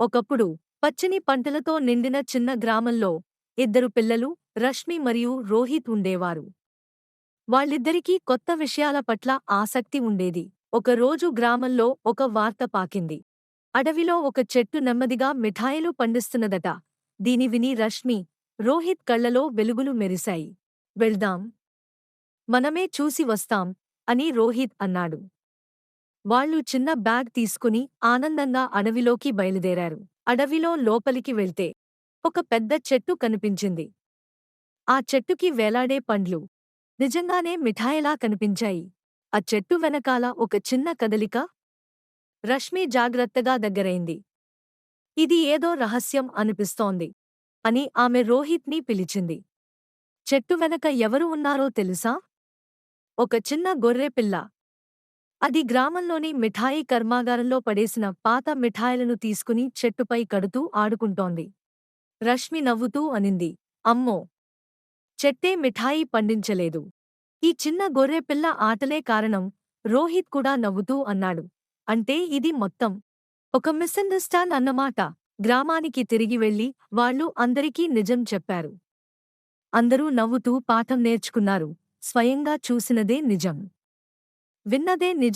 ఒకప్పుడు పచ్చని పంటలతో నిండిన చిన్న గ్రామంలో ఇద్దరు పిల్లలు రష్మి మరియు రోహిత్ ఉండేవారు. వాళ్ళిద్దరికీ కొత్త విషయాల పట్ల ఆసక్తి ఉండేది. ఒకరోజు గ్రామంలో ఒక వార్త పాకింది. అడవిలో ఒక చెట్టు నెమ్మదిగా మిఠాయిలు పండిస్తున్నదట. దీని విని రష్మి రోహిత్ కళ్ళలో వెలుగులు మెరిశాయి. వెళ్దాం. మనమే చూసి వస్తాం అని రోహిత్ అన్నాడు. వాళ్ళు చిన్న బ్యాగ్ తీసుకుని ఆనందంగా అడవిలోకి బయలుదేరారు. అడవిలో లోపలికి వెళ్తే ఒక పెద్ద చెట్టు కనిపించింది. ఆ చెట్టుకి వేలాడే పండ్లు నిజంగానే మిఠాయిలా కనిపించాయి. ఆ చెట్టు వెనకాల ఒక చిన్న కదలిక రష్మి జాగ్రత్తగా దగ్గరైంది. ఇది ఏదో రహస్యం అనిపిస్తోంది అని ఆమె రోహిత్ని పిలిచింది. చెట్టు వెనక ఎవరు ఉన్నారో తెలుసా? ఒక చిన్న గొర్రె పిల్ల అది గ్రామంలోని మిఠాయి కర్మాగారంలో పడేసిన పాత మిఠాయిలను తీసుకుని చెట్టుపై కడుతూ ఆడుకుంటోంది. రష్మి నవ్వుతూ అనింది అమ్మో! చెట్టే మిఠాయి పండించలేదు. ఈ చిన్న గొర్రె పిల్ల ఆటలే కారణం రోహిత్ కూడా నవ్వుతూ అన్నాడు. అంటే ఇది మొత్తం. ఒక మిస్అండర్స్టాండ్ అన్నమాట. గ్రామానికి తిరిగి వెళ్ళి వాళ్ళు అందరికీ నిజం చెప్పారు. అందరూ నవ్వుతూ పాఠం నేర్చుకున్నారు. స్వయంగా చూసినదే నిజం. విన్నదే నిజం.